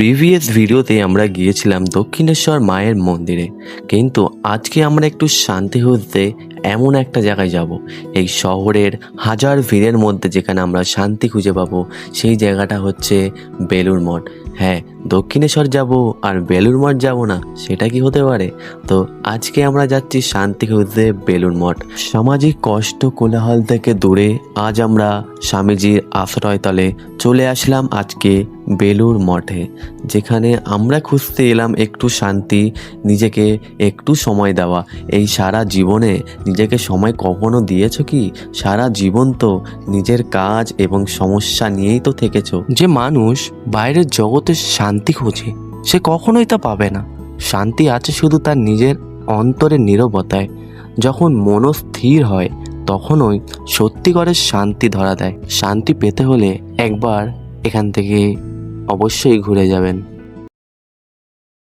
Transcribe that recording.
Previous ভিডিওতে আমরা গিয়েছিলাম দক্ষিণেশ্বর মায়ের মন্দিরে। কিন্তু আজকে আমরা একটু শান্তি হতে এমন একটা জায়গায় যাব। এই শহরের হাজার ভিড়ের মধ্যে যেখানে আমরা শান্তি খুঁজে পাবো, সেই জায়গাটা হচ্ছে বেলুর মঠ। হ্যাঁ দক্ষিণেশ্বর যাব আর বেলুর মঠ যাব না, সেটা কি হতে পারে? তো আজকে আমরা যাচ্ছি শান্তি খুঁজতে বেলুর মঠ। সামাজিক কষ্ট কোলাহল থেকে দূরে আজ আমরা স্বামীজির আশ্রয়তলে চলে আসলাম আজকে বেলুর মঠে, যেখানে আমরা খুঁজতে এলাম একটু শান্তি, নিজেকে একটু সময় দেওয়া। এই সারা জীবনে নিজেকে সময় কখনো দিয়েছ কি? সারা জীবন তো নিজের কাজ এবং সমস্যা নিয়েই তো থেকেছো। যে মানুষ বাইরের জগতে শান্তি খুঁজে, সে কখনোই তা পাবে না। শান্তি আছে শুধু তার নিজের অন্তরের নিরবতায়। যখন মনস্থির হয়, তখনই সত্যিকারের শান্তি ধরা দেয়। শান্তি পেতে হলে একবার এখান থেকে অবশ্যই ঘুরে যাবেন।